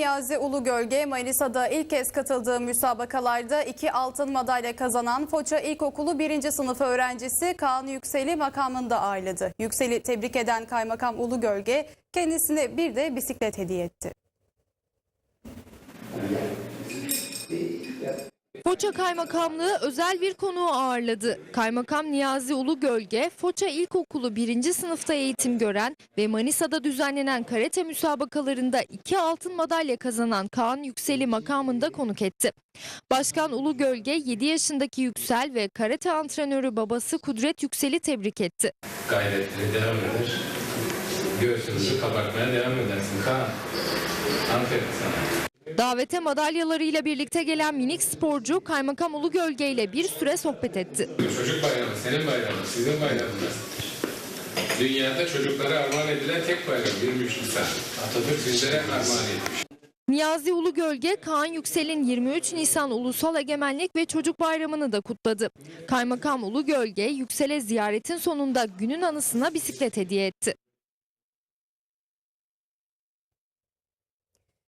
Niyazi Ulugölge Manisa'da ilk kez katıldığı müsabakalarda iki altın madalya kazanan Foça İlkokulu 1. sınıf öğrencisi Kaan Yüksel'i makamında ağırladı. Yüksel'i tebrik eden Kaymakam Ulugölge kendisine bir de bisiklet hediye etti. Foça Kaymakamlığı özel bir konuğu ağırladı. Kaymakam Niyazi Ulugölge, Foça İlkokulu 1. sınıfta eğitim gören ve Manisa'da düzenlenen karate müsabakalarında iki altın madalya kazanan Kaan Yüksel'i makamında konuk etti. Başkan Ulugölge 7 yaşındaki Yüksel ve karate antrenörü babası Kudret Yüksel'i tebrik etti. gayretleri devam eder. Göğsünüzü kabartmaya devam edersin Kaan. Aferin sana. Davete madalyalarıyla birlikte gelen minik sporcu Kaymakam Ulugölge ile bir süre sohbet etti. Çocuk bayramı, senin bayramın, sizin bayramınız. Dünyada çocuklara armağan edilen tek bayram 23 Nisan. Atatürk bizlere armağan etmiş. Niyazi Ulugölge, Kaan Yüksel'in 23 Nisan Ulusal Egemenlik ve Çocuk Bayramı'nı da kutladı. Kaymakam Ulugölge, Yüksel'e ziyaretin sonunda günün anısına bisiklet hediye etti.